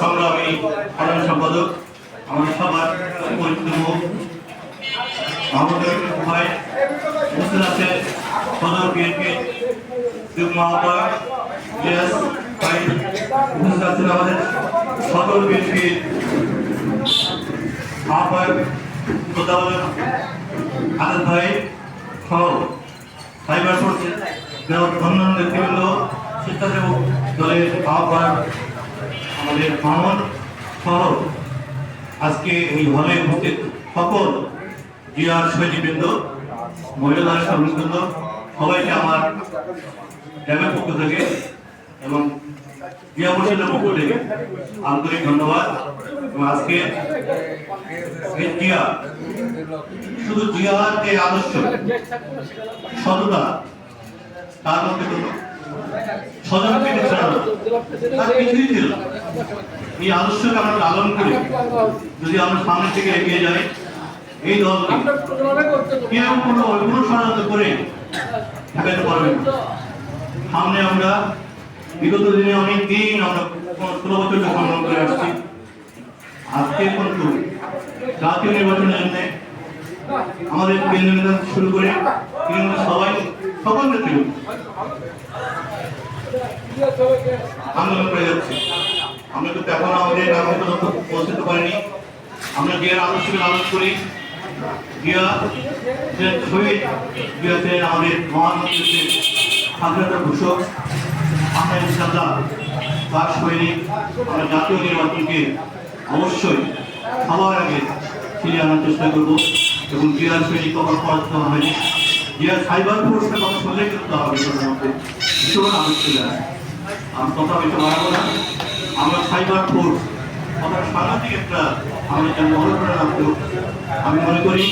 সংগ্রামী সাধারণ সম্পাদক, আমাদের সবার পরিচিত আমাদের ভাই উপস্থিত আছে সদর বিএনপি ভাই উপস্থিত আছেন আমাদের সদর বিএনপির আহ্বায়ক ভাই সহ দলের আহ্বায়ক আমাদের মামন সহ আজকে এই হলে উপস্থিত সকল জিয়ার সৈনিকবৃন্দ মহিলাদের সর্ববৃন্দ সবাইকে আমার ড্যামের পক্ষ থেকে এবং জিয়া পরিষদের পক্ষ থেকে আন্তরিক ধন্যবাদ। এবং আজকে জিয়া, শুধু জিয়ার যে আদর্শ, সততা, তার মধ্যে স্বজন পেটে ছিল। তার কিছুই ছিল এই আদর্শকে আমরা লালন করি। যদি আমরা সামনের থেকে এগিয়ে যাই এই দলকে কেউ কোনো ষড়যন্ত্র করে ঠেকাতে পারবে না। সামনে আমরা বিগত দিনে অনেক দিন আমরা ষোলো বছর সংগ্রাম করে আসছি। আজকে কিন্তু জাতীয় নির্বাচনের জন্য আমাদের কেন্দ্রীয় নেতা শুরু করে তৃণমূল সবাই সকল নেতৃবৃন্দ আন্দোলন করে যাচ্ছে। আমরা কিন্তু এখন আমাদের লক্ষ্য পৌঁছতে পারিনি। আমরা যে আদর্শকে লালন করি। আমাদের মহান ঘোষক, আমরা ইনশাল্লাহ তার সৈনিক, আমরা জাতীয় নির্বাচনকে অবশ্যই সবার আগে ফিরিয়ে আনার চেষ্টা করব এবং জিয়ার সৈনিক কখনো পরাজিত হবে না জিয়ার সাইবার ফোর্সের কথা শুনলে কিন্তু হবে ভীষণ আলোচ চলে আসে আমি কথা বেশি বাড়াবো না। আমরা সাইবার ফোর্স আমরা সাংঘাতিক একটা আমাদের জন্য অনুপ্রেরণা রাখব আমি মনে করি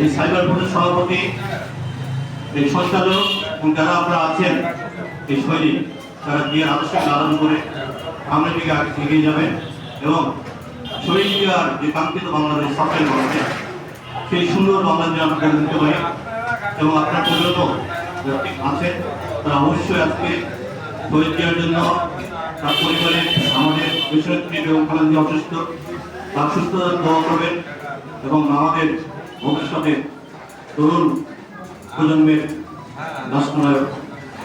এই সাইবার ফোর্সের সভাপতি, এই সঞ্চালক এবং যারা আমরা আছেন, এই সৈনিক, তারা দিয়ে আদর্শকে লালন করে সামনের দিকে এগিয়ে যাবেন এবং শহীদ জিয়ার যে কাঙ্ক্ষিত বাংলাদেশ সরকারি বাংলাদেশ সেই সুন্দর বাংলাদেশ আমরা গড়ে পারি। এবং আপনার পরিণত ব্যক্তি আছেন, তারা অবশ্যই আজকে শহীদ জিয়ার জন্য তার পরিবারের আমাদের বিশ্বনেত্রী এবং খালেদি অসুস্থ। তার সুস্থতা দোয়া করবেন এবং আমাদের ভবিষ্যতে তরুণ প্রজন্মের রাষ্ট্রনায়ক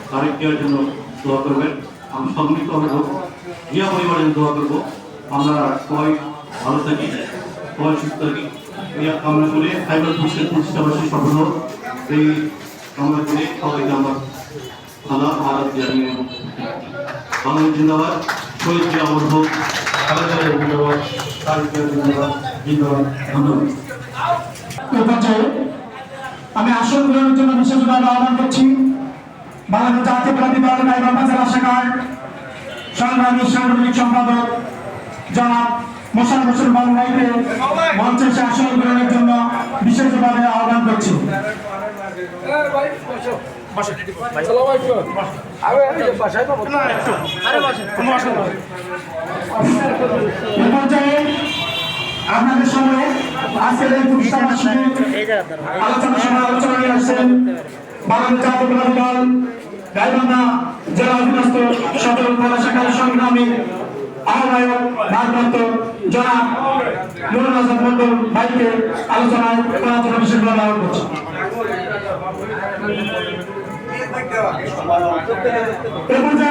তারেক জিয়ার জন্য দোয়া করবেন। আমি সম্মিলিত হব। জিয়া পরিবারের দোয়া করব। আমরা সবাই ভালো থাকি, সবাই সুস্থ থাকি। এই কামনা করে সাইবার পুলিশের প্রতিষ্ঠাবাসী সফল এই কামনা করে সবাইকে আমার সালাম ভারত জানিয়ে বাংলাদেশ জিন্দাবাদ, শহীদ জিয়া অমর হোক জিয়া জিন্দাবাদ, তারেক জিন্দাবাদ জিন্দাবাদ, ধন্যবাদ। আমি আসন গ্রহণের জন্য বিশেষভাবে আহ্বান করছি, বাংলাদেশ জাতীয়তাবাদী দল গাইবান্ধা জেলা শাখার, সংগ্রামী সাংগঠনিক সম্পাদক জনাব মোশার হোসেন মঞ্চে আসন গ্রহণের জন্য বিশেষভাবে আহ্বান করছি। আপনাদের আজকের এই আলোচনা আলোচনা নিয়ে আসছেন গাইবান্ধা জেলা অধীনস্থ সদর উপজেলা শাখার সংগ্রামী আহ্বায়ক ভারপ্রাপ্ত জনাব নুরুল হাসান মন্ডল ভাইকে আলোচনায় করার বিশেষভাবে আহ্বান করছি।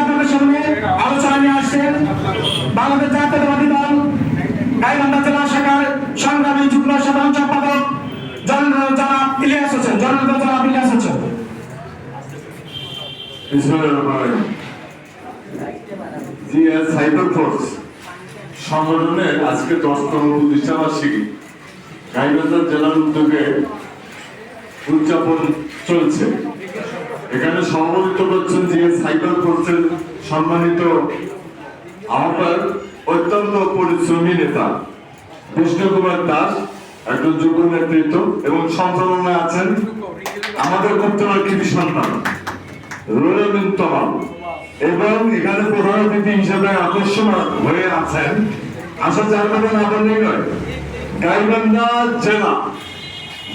আপনাদের সামনে আলোচনা নিয়ে আসছেন, বাংলাদেশ জাতীয়তাবাদী দল, গাইবান্ধা জেলা শাখার সংগ্রামী যুগ্ম সাধারণ সম্পাদক জননেতা জনাব ইলিয়াস হোসেন জননেতা জনাব ইলিয়াস হোসেন। উদযাপন চলছে এখানে সভাপতিত্ব করছেন যে সাইবার ফোর্সের সম্মানিত আহ্বায়ক অত্যন্ত পরিশ্রমী নেতা বিষ্ণু কুমার দাস, একজন যোগ্য নেতৃত্ব এবং সঞ্চালনায় আছেন আমাদের উত্তরা কৃতি সন্তান রোলেমিন তমাল এবং এখানে প্রধান অতিথি হিসেবে আকর্ষণ হয়ে আছেন আসা জানবেন আপনি নয়, গাইবান্ধা জেলা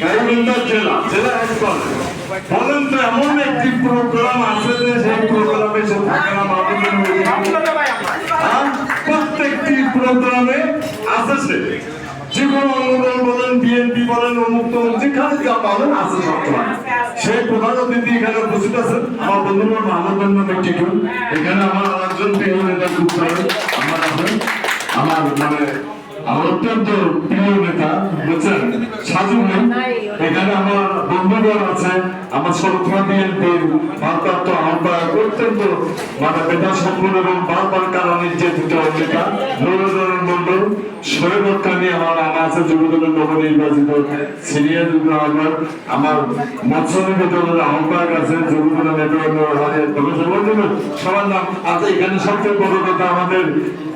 গাইবান্ধা জেলা জেলা হেডকোয়ার্টার বলেন তো এমন একটি প্রোগ্রাম আছে যে সেই প্রোগ্রামে সে থাকে না? প্রত্যেকটি প্রোগ্রামে আছে সে। যে কোনো অনুদান বলেন বিএনপি বলেন তমুক যেখানে যা পাবেন আছে সবসময় সেই প্রধান অতিথি এখানে উপস্থিত আছেন। আমার বন্ধু মাহমুদ টিটু এখানে আমার আরেকজন প্রিয় নেতা হয়ে আমার আছেন আমার মানে আমার অত্যন্ত প্রিয় নেতা বুঝছেন? সাজু এখানে আমার বন্ধুগণ আছে। আমার সরকার বিএনপির ভারপ্রাপ্ত আহ্বায়ক অত্যন্ত মানে মেধা সম্পূর্ণ এবং বারবার কারণে যে দুটো নেতা নুরুদ্দিন মন্ডল আমার যুবদলের নবনির্বাচিত সিনিয়র আহ্বায়ক আমার আহ্বায়ক যুবদলের সবার নাম। আচ্ছা এখানে সবচেয়ে বড় কথা আমাদের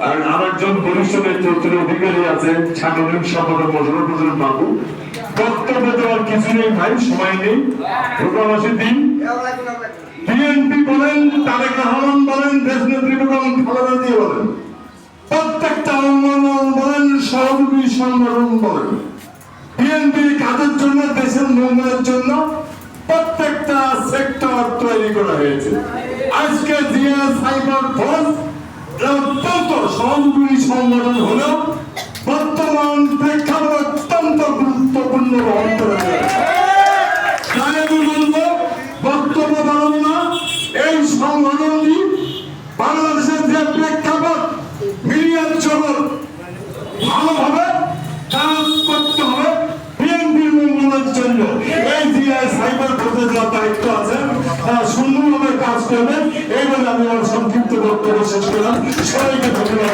আর আরেকজন বরিষ্ঠ নেতৃত্বের অধিকারী আছে সাংগঠনিক সম্পাদক বাবু। বক্তব্য দেওয়ার কিছু নেই ভাই সময় নেই। প্রোগ্রামাসী দিন। বিএনপি বলেন, তারেক রহমান বলেন দেশ নেত্রী বেগম খালেদা দিয়ে বলেন। প্রত্যেকটা অঙ্গন বলেন, সহযোগী সংগঠন বলেন। বিএনপির কাজের জন্য, দেশের মঙ্গলের জন্য প্রত্যেকটা সেক্টর তৈরি করা হয়েছে। আজকে জিয়া সাইবার ফোর্স অত্যন্ত সহযোগী সংগঠন হলেও বর্তমান প্রেক্ষাপট অত্যন্ত গুরুত্বপূর্ণ বহন করে। তাই বক্তব্য বাড়াবো এই বাংলাদেশের যে প্রেক্ষাপট, মিডিয়ার জগৎ হবে বিএনপির মঙ্গলের জন্য। এই জিআই সাইবার আছে সুন্দরভাবে কাজ করবে। এই বলে আমি আমার সংক্ষিপ্ত বক্তব্য শেষ করলাম। সবাইকে ধন্যবাদ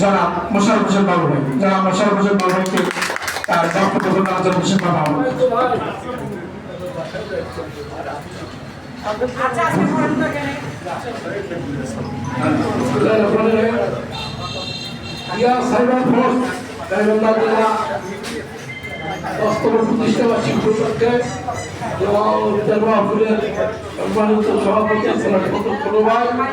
জনাব মোশারফ হোসেন বাবু ভাই। জনাব মোশারফ হোসেন বাবু ভাইকে তার প্রদান জন্য বিশেষ বাবা। ইয়া সাইবার ফোর্স গাইবান্ধা জেলা দশতম প্রতিষ্ঠা বার্ষিক এবং দেওয়াপুরের সম্মানিত সভাপতি ভাই।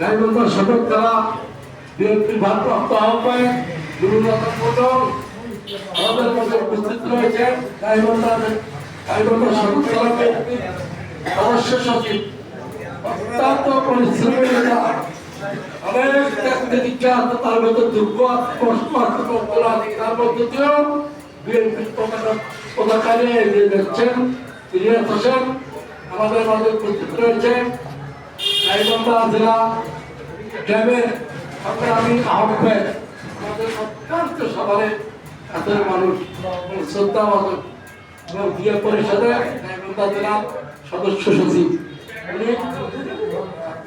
গাইবান্ধা সদর জেলা বিএনপির ভারপ্রাপ্ত আহ্বায়ক গুরুনাথ মন্ডল আমাদের মাঝে উপস্থিত রয়েছেন গাইবান্ধা গাইবান্ধা সদর জেলা বিএনপির সদস্য সচিব, অত্যন্ত পরিশ্রমী অনেক টেকনিকা তার মধ্যে দুর্গ কষ্ট তার মধ্যে দিয়েও বিএনপির পতাকা নিয়ে এগিয়ে যাচ্ছেন ইলিয়াস হোসেন আমাদের মাঝে উপস্থিত রয়েছেন। গাইবান্ধা জেলা ড্যামের আমি আহ্বায়ক আমাদের মানুষ জেলার সদস্য সচিব। উনি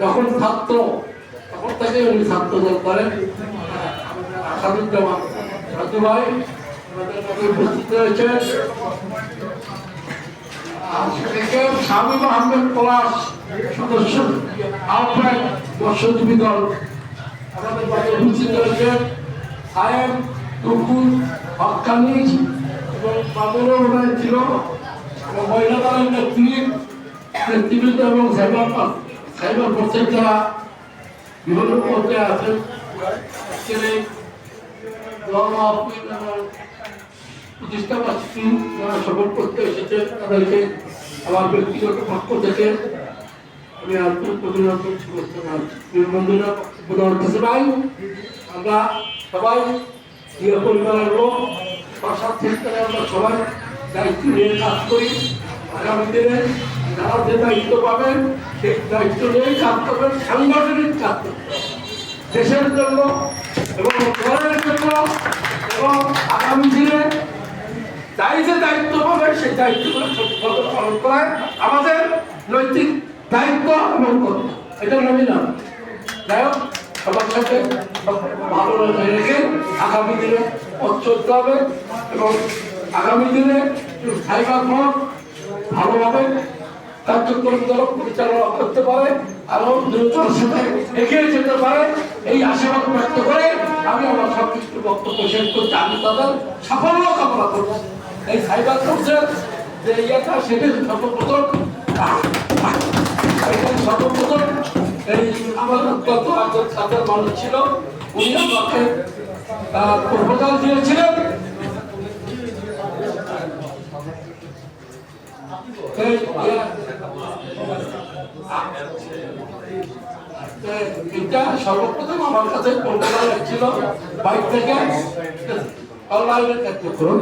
যখন ছাত্র, তখন থেকে উনি ছাত্র দল করেন। আসাদুজ্জামান ভাই, আমাদের উপস্থিত রয়েছে শামীম আহমেদ পলাশ সদস্য, আহ্বায়ক বর্ষজীবী দল। আমাদের মাঝে উপস্থিত রয়েছে আয়েম টুকুল হকানি এবং বাবুরও ওনায় ছিল। এবং মহিলা দলের নেত্রী, নেতৃবৃন্দ দল প্রতিষ্ঠা বার্ষিকী যারা সফল করতে এসেছে, তাদেরকে আমার ব্যক্তিগত পক্ষ থেকে আমি আন্তরিক অভিনন্দন শুভেচ্ছা বন্ধুরা কিছু আমরা সবাই প্রিয় পরিবারের লোক, প্রসাদ থেকে আমরা সবাই দায়িত্ব নিয়ে কাজ করি। আগামী দিনে যারা যে দায়িত্ব পাবেন, সেই দায়িত্ব নিয়েই কাজ করবেন, সাংগঠনিক কাজ করতে দেশের জন্য এবং দলের জন্য এবং আগামী দিনে তাই যে দায়িত্ব হবে, সেই দায়িত্বগুলো সঠিকভাবে পালন করায় আমাদের নৈতিক দায়িত্ব এবং। এটা নবী না। যাই হোক, সবার সাথে ভালো রেখে আগামী দিনে পথ চলতে হবে এবং আগামী দিনে ফোন ভালোভাবে কার্যক্রমগুলো পরিচালনা করতে পারে আরও দ্রুততার সাথে এগিয়ে যেতে পারে, এই আশাবাদ ব্যক্ত করে আমি আমার সংক্ষিপ্ত বক্তব্য শেষ করছি। আমি তাদের সাফল্য কামনা করছি। এই সাইবার ফোর্সের যে ইয়েটা সেটা সর্বপ্রথম। সর্বপ্রথম এই অত্যন্ত একজন সাথের মানুষ ছিল। উনি আমাকে প্রপোজাল দিয়েছিলেন। এটা সর্বপ্রথম আমার কাছে প্রপোজাল ছিল। বাইক থেকে, অনলাইনে কাজ করুন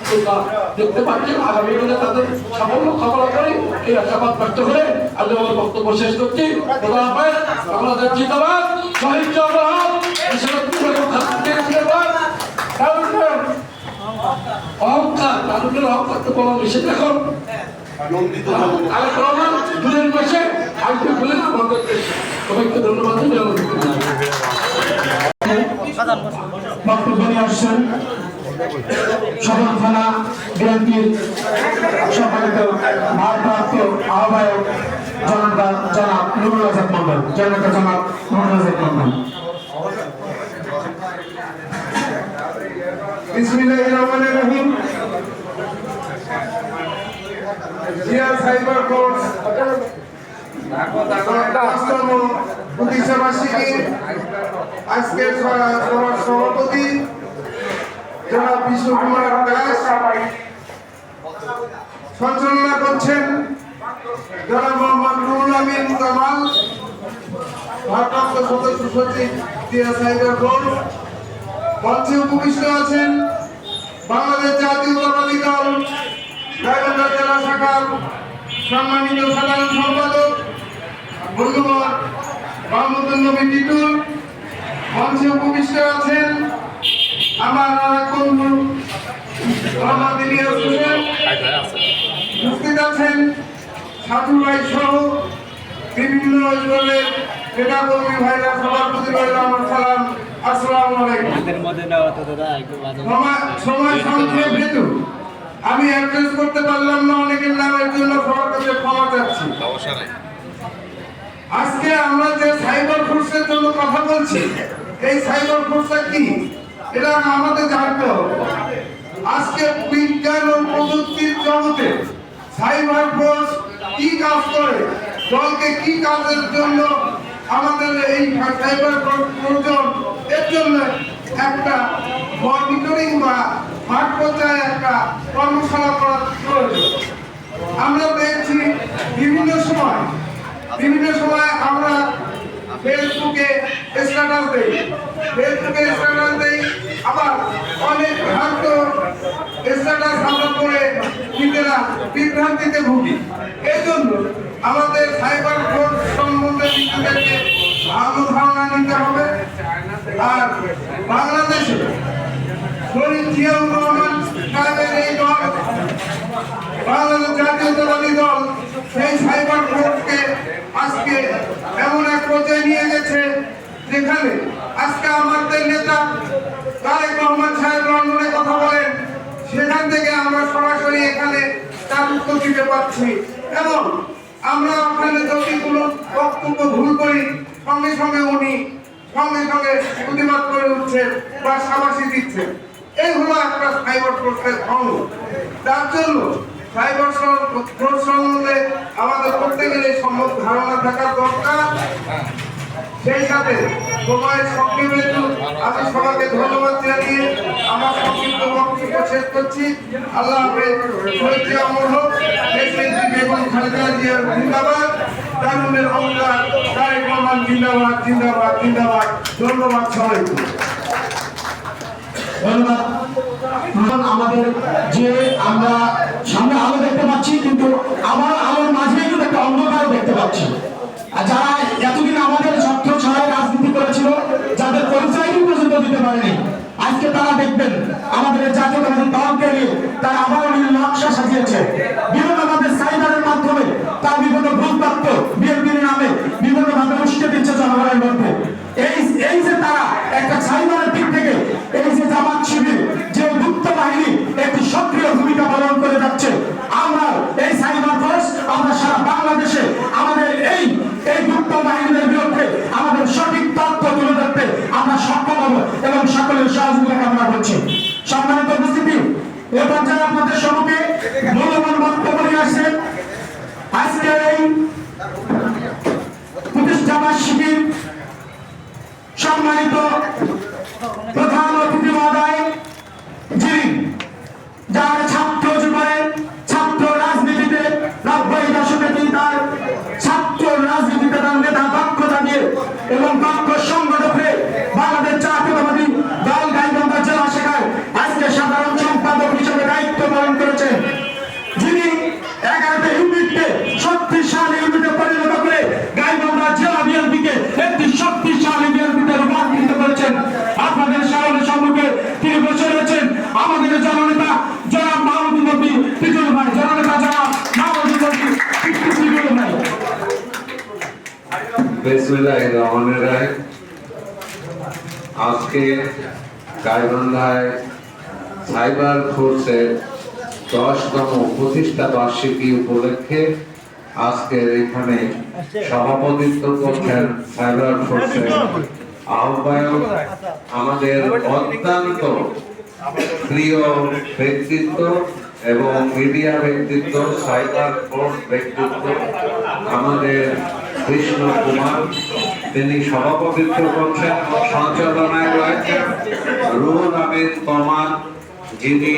উচ্চতা দেখতে পাচ্ছেন আগামী দিনে তাদের সাফল্য করে এই আশাবাদ ব্যক্ত করে আমি আমার বক্তব্য শেষ করছি। বাংলাদেশ জিন্দাবাদ। শহীদ জওয়ান দেশরত্ন বেগম খালেদা জিন্দাবাদ তারপর অহংকার মানুষের অহংকার তো বলা নিষেধ এখন জুনের মাসে আসবে বলে আমাদের সবাইকে ধন্যবাদ বক্তব্য নিয়ে আসছেন সদর থানা বিএনপির সম্মানিত ভারপ্রাপ্ত আহ্বায়ক জনতা জনাব নুরুল আজাদ মন্ডল জনতা জনাব নুরুল আজাদ মন্ডল বিসমিল্লাহির রহমানির রহিম। জিয়া সাইবার কোর্স আজকের সভার সভাপতি জনাব বিষ্ণু কুমার দাস। সঞ্চালনা করছেন জনাব মোহাম্মদ নুরুল আমিন কামাল। ভারপ্রাপ্ত সদস্য সচিব জিয়া সাইবার কোর্স মঞ্চে উপবিষ্ট আছেন বাংলাদেশ জাতীয়তাবাদী দল গাইবান্ধা জেলা শাখার সম্মানিত সাধারণ সম্পাদক, বন্ধুগণ মাহমুদুল নবী টিটুল মঞ্চে আছেন আমার বন্ধু মোহাম্মদ সহ বিভিন্ন দলের নেতাকর্মী ভাইরা সবার প্রতি রইল আমার সালাম আসসালামু আলাইকুম। সময় সময় সংক্ষেপ হেতু। আমি অ্যাড্রেস করতে পারলাম না অনেকের নামের জন্য সবার কাছে ক্ষমা চাচ্ছি। আজকে আমরা যে সাইবার ফোর্সের জন্য কথা বলছি এই সাইবার ফোর্সটা কি? এটা আমাদের জানতে হবে। আজকে বিজ্ঞান ও প্রযুক্তির জগতে সাইবার ফোর্স কি কাজ করে? দলকে কি কাজের জন্য আমাদের এই সাইবার প্রয়োজন এর জন্য একটা মনিটরিং বা মাঠ পর্যায়ে একটা কর্মশালা করার প্রয়োজন। আমরা দেখছি বিভিন্ন সময় বিভিন্ন সময় আমরা ফেসবুকে স্ট্যাটাস দেই। ফেসবুকে স্ট্যাটাস দেই, আবার অনেক ভ্রান্ত স্ট্যাটাস আমরা করে নিজেরা বিভ্রান্তিতে ভুগি। এই জন্য আমাদের সাইবার ফোর্স সম্বন্ধে নিজেদেরকে ভালো ধারণা নিতে হবে। আর বাংলাদেশে বাংলাদেশ সেই সাইবার আজকে এমন এক পর্যায়ে নিয়ে গেছে যেখানে আজকে আমাদের কথা বলেন। সেখান থেকে আমরা সরাসরি এখানে তার উত্তর দিতে পারছি এবং আমরা আপনাদের যদি কোনো বক্তব্য ভুল করি, সঙ্গে সঙ্গে উনি সঙ্গে সঙ্গে প্রতিবাদ করে উঠছেন বা সাবাসী দিচ্ছেন। এই হলো একটা সাইবার ফোর্সের অঙ্গ। তার জন্য সাইবার সম্বন্ধে আমাদের প্রত্যেকেরই সম্মত ধারণা থাকা দরকার। সেই সাথে সময় সংক্ষেপে একটু আমি সবাইকে ধন্যবাদ জানিয়ে আমার সংক্ষিপ্ত বক্তব্য শেষ করছি। আল্লাহ হাফেজ। হোক খালেদা জিয়ার জিন্দাবাদ দারুণের অঙ্গার তারেক রহমান জিন্দাবাদ জিন্দাবাদ জিন্দাবাদ ধন্যবাদ সবাইকে আমাদের যে আমরা সামনে আলো দেখতে পাচ্ছি কিন্তু আমার আলোর মাঝে কিন্তু একটা অন্ধকার দেখতে পাচ্ছি আর যারা এতদিন আমাদের স্বার্থ ছাড়াই রাজনীতি করেছিল যাদের পরিচয় পর্যন্ত দিতে পারেনি আজকে তারা দেখবেন আমাদের জাতীয়তাবাদী দলকে নিয়ে তারা আবারও নীল নকশা সাজিয়েছে। বিভিন্ন বিভিন্ন ভুলপ্রাপ্ত বিএনপির নামে বিভিন্ন ভাবে উস্কে দিচ্ছে জনগণের মধ্যে। এই এই যে তারা একটা সাইবারের দিক থেকে এই যে জামাত শিবির, যে গুপ্ত বাহিনী একটি সক্রিয় ভূমিকা পালন করে যাচ্ছে, আমরা এই সাইবার ফোর্স, আমরা সারা বাংলাদেশে আমাদের এই এই গুপ্ত বাহিনীদের বিরুদ্ধে আমাদের সঠিক তথ্য তুলে ধরতে আমরা সক্ষম হব এবং সকলের সহযোগিতা কামনা করছি। সম্মানিত উপস্থিতি, এ পর্যায়ে আপনাদের সম্মুখে মূল্যবান বক্তব্য নিয়ে আসছেন এবং দক্ষ সংগঠক হয়ে বাংলাদেশ জাতীয়তাবাদী দল গাইবান্ধা জেলা শাখায় আজকে সাধারণ সম্পাদক হিসেবে দায়িত্ব পালন করেছেন যিনি এগারোটা ইউনিটকে শক্তিশালী ইউনিটে পরিণত করে গাইবান্ধা জেলা বিএনপিকে একটি শক্তিশালী বিএনপিতে রূপান্তরিত করেছেন। আপনাদের সামনে সম্মুখে তিনি বসে রয়েছেন। আমাদের জননেতা জনাব মাহমুদুল নবী পিটুল ভাই, জনাব মাহমুদুল নবী পিটুল ভাই বিসমিল্লাহির রহমানির রহিম আজকে গাইবান্ধায় সাইবার ফোর্সের দশতম প্রতিষ্ঠা বার্ষিকী উপলক্ষে আজকের এখানে সভাপতিত্ব করছেন সাইবার ফোর্সের আহ্বায়ক আমাদের অত্যন্ত প্রিয় ব্যক্তিত্ব এবং মিডিয়া ব্যক্তিত্ব, সাইবার ফোর্স ব্যক্তিত্ব, আমাদের কৃষ্ণ কুমার, তিনি সভাপতিত্ব করছেন সঞ্চালনায় রয়েছেন রুহুল আমিন কমান যিনি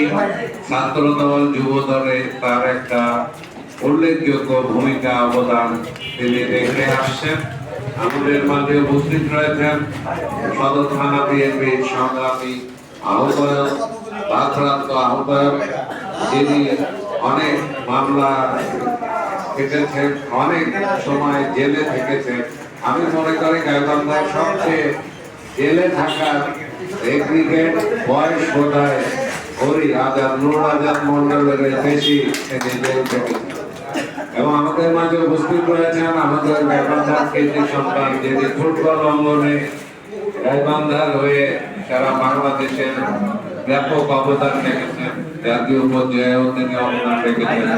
ছাত্রদল যুব দলে তার একটা উল্লেখযোগ্য ভূমিকা অবদান তিনি রেখে আসছেন। আমাদের মাঝে উপস্থিত রয়েছেন সদর থানা বিএনপির সংগ্রামী আহ্বায়ক, ভারপ্রাপ্ত আহ্বায়ক, যিনি অনেক মামলা কেটেছেন অনেক সময় জেলে থেকেছেন আমি মনে করি গাইবান্ধার সবচেয়ে জেলে থাকার এগ্রিগেট বয়স বোধ হয় হরি আজাদ নুর আজাদ মন্ডলের বেশি এবং আমাদের মাঝে উপস্থিত রয়েছেন আমাদের গাইবান্ধার কৃতি সন্তান যিনি ফুটবল অঙ্গনে গাইবান্ধার হয়ে সারা বাংলাদেশের ব্যাপক অবদান রেখেছেন জাতীয় পর্যায়েও তিনি অবদান রেখেছেন।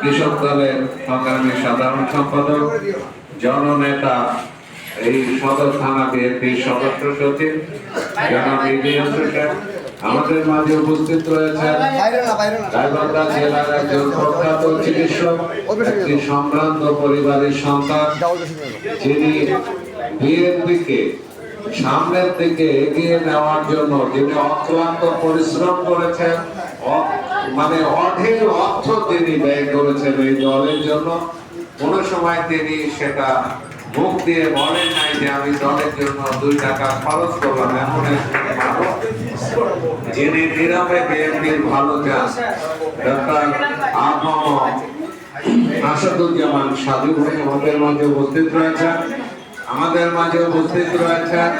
কৃষক দলের সংগ্রামী সাধারণ সম্পাদক জননেতা এই সদর থানা বিএনপির সদস্য সচিব জনাব ইলিয়াস হোসেন। আমাদের মাঝে উপস্থিত রয়েছেন গাইবান্ধা জেলার একজন প্রখ্যাত চিকিৎসক একটি সম্ভ্রান্ত পরিবারের সন্তান। যিনি বিএনপিকে সামনের দিকে এগিয়ে নেওয়ার জন্য যিনি অক্লান্ত পরিশ্রম করেছেন মানে অঢেল অর্থ তিনি ব্যয় করেছেন এই দলের জন্য। কোন সময় তিনি সেটা মুখ দিয়ে বলেন নাই যে আমি দলের জন্য দুই টাকা খরচ করলাম, এমন যিনি নীরবে বিএনপির ভালো চান ডক্টর আসাদুজ্জামান সাধু ভাই আমাদের মাঝে উপস্থিত রয়েছেন। আমাদের মাঝে উপস্থিত রয়েছেন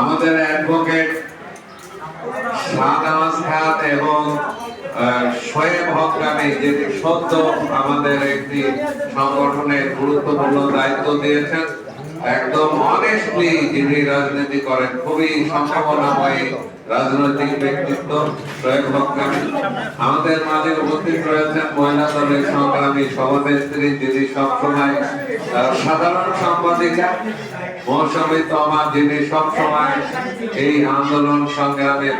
আমাদের অ্যাডভোকেট শাহনামাজ খান এবং শোয়েব হকানি যিনি সদ্য আমাদের একটি সংগঠনের গুরুত্বপূর্ণ দায়িত্ব দিয়েছেন। একদম অনেস্টলি যিনি রাজনীতি করেন, খুবই সম্ভাবনাময় রাজনৈতিক ব্যক্তিত্ব হকানি আমাদের মাঝে উপস্থিত রয়েছেন মহিলা দলের সংগ্রামী সভানেত্রী যিনি সবসময় সাধারণ সম্পাদিকা। মৌসুমী তমা যিনি সবসময় এই আন্দোলন সংগ্রামে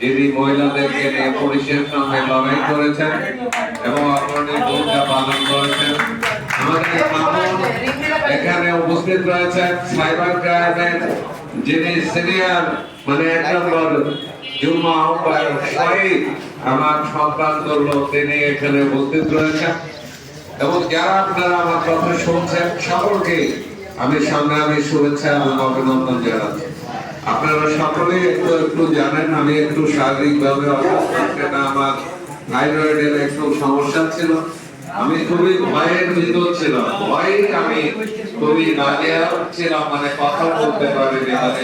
যিনি মহিলাদেরকে নিয়ে পুলিশের সঙ্গে লড়াই করেছেন এবং অগ্রণী পালন করেছেন। আমাদের এখানে উপস্থিত রয়েছেন সাইবার ক্রাইমের যিনি সিনিয়র মানে এক নম্বর যুগ্ম আহ্বায়ক শহীদ, আমার তিনি এখানে উপস্থিত রয়েছেন। এবং যারা আপনারা আমার কথা শুনছেন, সকলকে আমি সংগ্রামী শুভেচ্ছা এবং অভিনন্দন জানাচ্ছি। আপনারা সকলে একটু একটু জানেন, আমি একটু শারীরিকভাবে অসুস্থ সেটা আমার থাইরয়েডের একটু সমস্যা ছিল। আমি খুবই ভয়ের ভিতর ছিলাম। ভয়ে আমি খুবই নাজিয়া ছিলাম মানে কথা বলতে পারিনি মানে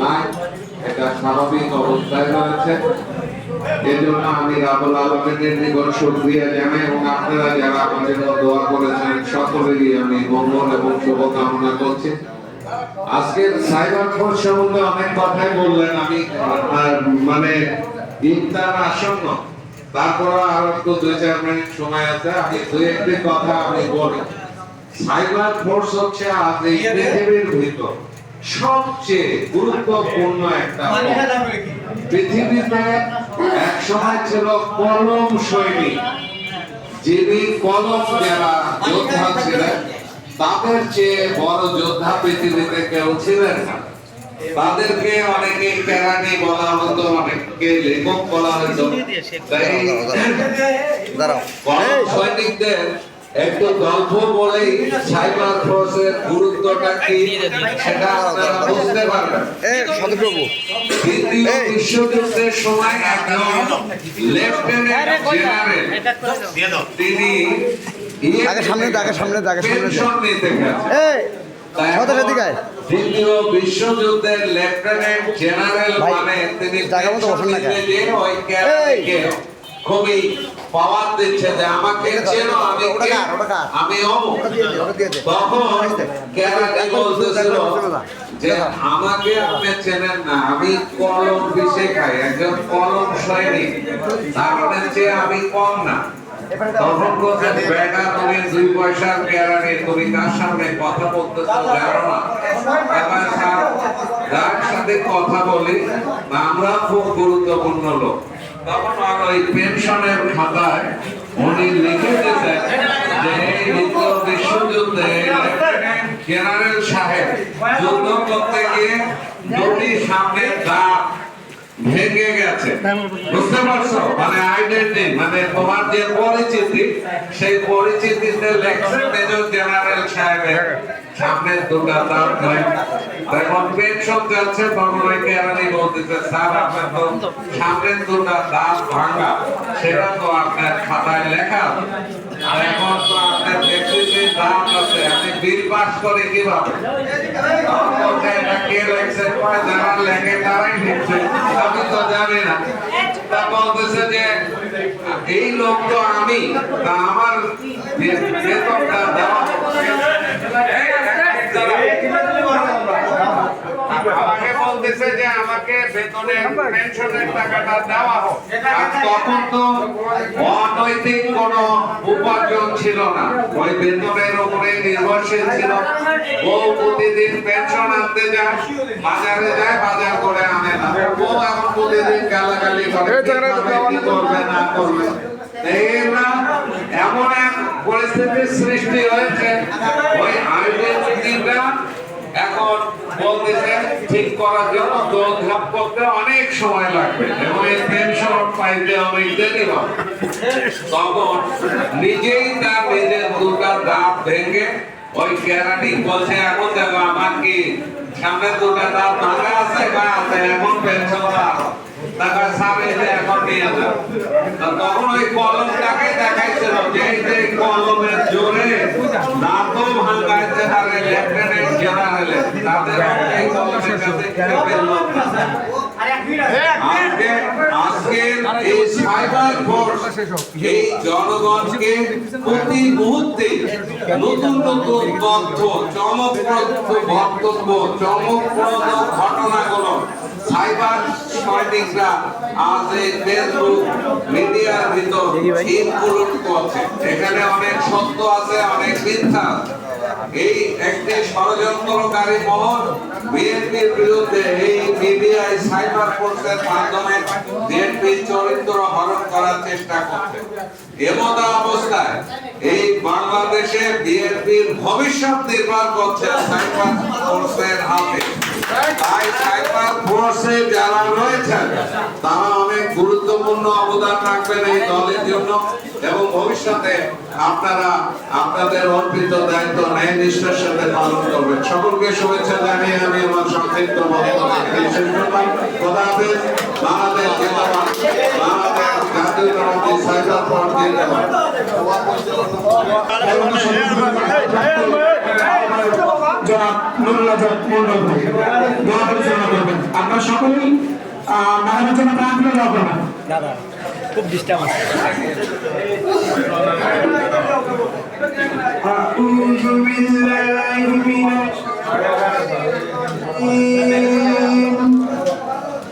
নাই অবস্থায় রয়েছে। এই জন্য আমি আপনারা যারা আমাদের দোয়া করেছেন, সকলেরই আমি মঙ্গল এবং শুভকামনা করছি। আজকের সাইবার ফোর্স সম্বন্ধে অনেক কথাই বললেন। আমি মানে ইফতার আসন্ন। তারপর আর একটু দুই, চার মিনিট সময় আছে। আমি দুই, একটি কথা আমি বলি। সাইবার ফোর্স হচ্ছে আজ এই পৃথিবীর ভিতর সবচেয়ে গুরুত্বপূর্ণ একটা পৃথিবীতে এক সময় ছিল কলম সৈনিক। যিনি কলম যারা যোদ্ধা ছিলেন তাদের চেয়ে বড় যোদ্ধা পৃথিবীতে কেউ ছিলেন না। তাদেরকে অনেকে কেরানি বলা হতো অনেককে লেখক বলা হতো। সৈনিকদের একটু গল্প বলেই সাইবার ফোর্সের গুরুত্বটা কি সেটা আপনারা বুঝতে পারবেন। দ্বিতীয় বিশ্বযুদ্ধের সময় একজন লেফটেন্যান্ট জেনারেল তিনি আগে সামনে আগে সামনে আগে সামনে এই দ্বিতীয় বিশ্বযুদ্ধের লেফটেন্যান্ট জেনারেল মানে তিনি জায়গা মতো বসেন না খুবই পাওয়ার দিচ্ছে যে আমাকে চেনো আমি ওটা কে? ওটা আমি। তখন বলতেছিল যে আমাকে আপনি চেনেন না আমি কলম পিষে খাই একজন কলম সৈনিক। তার মানে চেয়ে আমি কম না। তখন বলছেন বেটা, তুমি দুই পয়সার কেরানি, তুমি কার সামনে কথা বলতেছো জানো না? এবার যার সাথে কথা বলি, আমরা খুব গুরুত্বপূর্ণ লোক। তখন আর ওই পেনশনের খাতায় উনি লিখে দিতেন যে, এই দ্বিতীয় বিশ্বযুদ্ধে জেনারেল সাহেব যুদ্ধ করতে গিয়ে দুটি সামনে দাঁত ভেঙে গেছে। বুঝতে পারছ? মানে আইডেন্টি মানে তোমার যে পরিচিতি, সেই পরিচিতিতে লেখছে মেজর জেনারেল সাহেবের সামনে দুটা হয় এখন পেনশন যাচ্ছে কেরানি বলতেছে, স্যার, আপনার তো দুটা দাঁত ভাঙা, সেটা তো আপনার খাতায় লেখা। আর এখন তো আপনার দাঁত আছে আপনি এটা কে লেখছে যারা লেখে তারাই তো জানি না তা বলতেছে যে এই লোক তো আমি তা আমার বেতনটা দেওয়া আমাকে বলতেছে যে আমাকে বেতনের পেনশনের টাকাটা দেওয়া হোক। আর তখন তো অনৈতিক কোন উপার্জন ছিল না। ওই বেতনের উপরে নির্ভরশীল ছিল। ও প্রতিদিন পেনশন আনতে যায় বাজারে যায় বাজার করে আনে না। ও এখন প্রতিদিন গালাগালি করে করবে না করবে। এমন এক পরিস্থিতির সৃষ্টি হয়েছে। ওই আইডেন্টিটিটা এখন বলতেছে ঠিক করার জন্য দৌড়ঝাঁপ করতে অনেক সময় লাগবে। এবং এই পেনশন পাইতে অনেক দেরি হবে তখন নিজেই তার নিজের দুটা দাঁত ভেঙে ওই কেরানি বলছে, এখন দেখো আমার কি সামনে দুটা দাঁত ভাঙা আছে বা আছে? এখন পেনশন যাও তখন ওই কলমটাকে দেখাইছিল যে কলমের জোরে দাঁতও এই জনগণকে প্রতি মুহূর্তে নতুন নতুন তথ্য চমকপ্রদ বক্তব্য চমকপ্রদ ঘটনাগুলো সাইবার সৈনিকরা আজ এই ফেসবুক মিডিয়ার ভিতর ইনক্লুড করছে এখানে অনেক সত্য আছে অনেক মিথ্যা আছে। এই একটি ষড়যন্ত্রকারী মহল বিএনপির বিরুদ্ধে এই মিডিয়ায় সাইবার ফোর্সের মাধ্যমে বিএনপির চরিত্র হরণ করার চেষ্টা করছে। এমত অবস্থায় এই বাংলাদেশে বিএনপির ভবিষ্যৎ নির্ভর করছে সাইবার ফোর্সের হাতে। তাই সাইবার ফোর্সে যারা রয়েছেন, তারা অনেক গুরুত্বপূর্ণ অবদান রাখবেন এই দলের জন্য এবং ভবিষ্যতে আপনারা আপনাদের অর্পিত দায়িত্ব ন্যায় নিষ্ঠার সাথে পালন করবেন। সকলকে শুভেচ্ছা জানিয়ে আমি আমার সংক্ষিপ্ত বক্তব্য শেষ করলাম। খোদা হাফেজ, বাংলাদেশ জিন্দাবাদ। সাইবার ফ্রন্ট জিন্দাবাদ জনাব নুরুল্লাহ মন্ডল দোয়া পরিচালনা করবেন আপনারা সকলেই আহ, ম্যাডামের জন্য প্রাণ খুলে দোয়া করবেন أعوذ بالله من الشيطان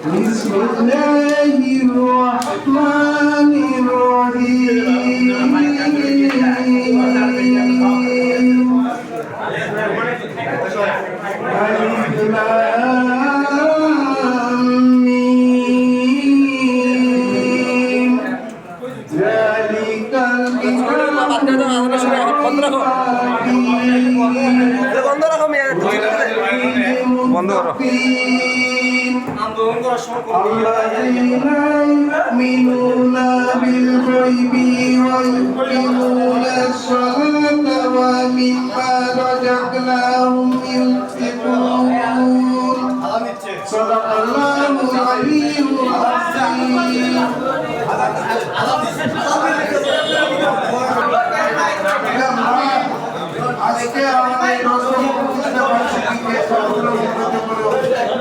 بسم الله الرحمن الذين يؤمنون بالغيب